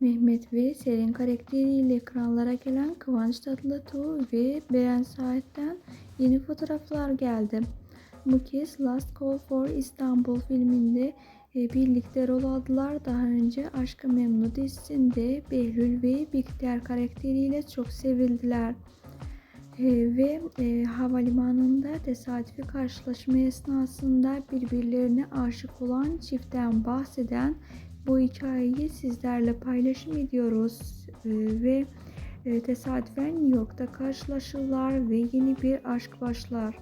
Mehmet ve Selin karakteriyle ekranlara gelen Kıvanç Tatlıtuğ ve Beren Saat'ten yeni fotoğraflar geldi. Bu kez Last Call for Istanbul filminde e, birlikte rol aldılar. Daha önce Aşk-ı Memnu dizisinde Behlül ve Bihter karakteriyle çok sevildiler. E, ve e, havalimanında tesadüfi karşılaşma esnasında birbirlerine aşık olan çiftten bahseden bu hikayeyi sizlerle paylaşım ediyoruz E, ve e, tesadüfen New York'ta karşılaşırlar ve yeni bir aşk başlar.